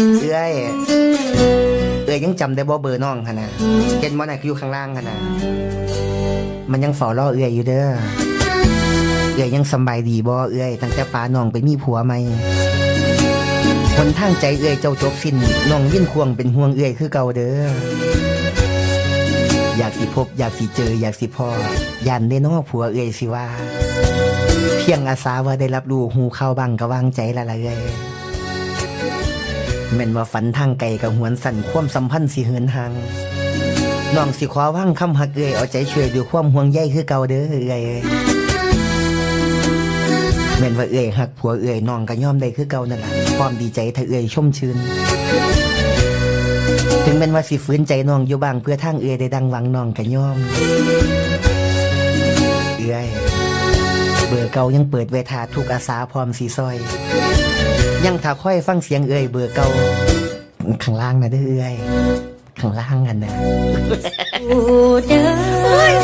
เอ้ยเอ้ยยังจำได้บ่เบอร์น้องหั่นน่ะเห็นบ่น่ะอยู่ข้างล่างหั่นน่ะมันยังเฝ้ารอเอ้ยอยู่เด้อเอ้ยยังสบายดีบ่เอ้ยตั้งแต่ป้าน้องไปมีผัวใหม่คนทางใจเอ้ยเจ้าจบสิ้นน้องยิ่นควงเป็นห่วงเอ้ยคือเก่าเด้ออยากสิพบ อยากสิเจอ อยากสิพ่อยันได้น้อผัวเอ้ยสิว่า เพียงอาสาว่าได้รับรู้หูเข้าบังก็วางใจละละเอ้ย แม่นว่าฝันทางไกลกับหวนสั่นความสัมพันธ์สิเหินห่างน้องสิขอว่างคำหักเอ้ยเอาใจช่วยด้วยความห่วงใยคือเก่าเด้อเอ้ยแม่นว่าเอ้ยหักผัวเอ้ยน้องก็ย่อมได้คือเก่านั่นแหละความดีใจถ้าเอ้ยชมชื่นถึงแม่นว่าสิฝืนใจน้องอยู่บ้างเพื่อทางเอ้ยได้ดังหวังน้องก็ย่อมเอ้ยเบอร์เก่ายังเปิดเวทาทุกอาสาพร้อมสีซอย ยังถ้าค่อยฟังเสียงเอ่ยเบอร์เก่าข้างล่างนะเด้อเอ่ยข้างล่างกันนะ โอ้เด้อ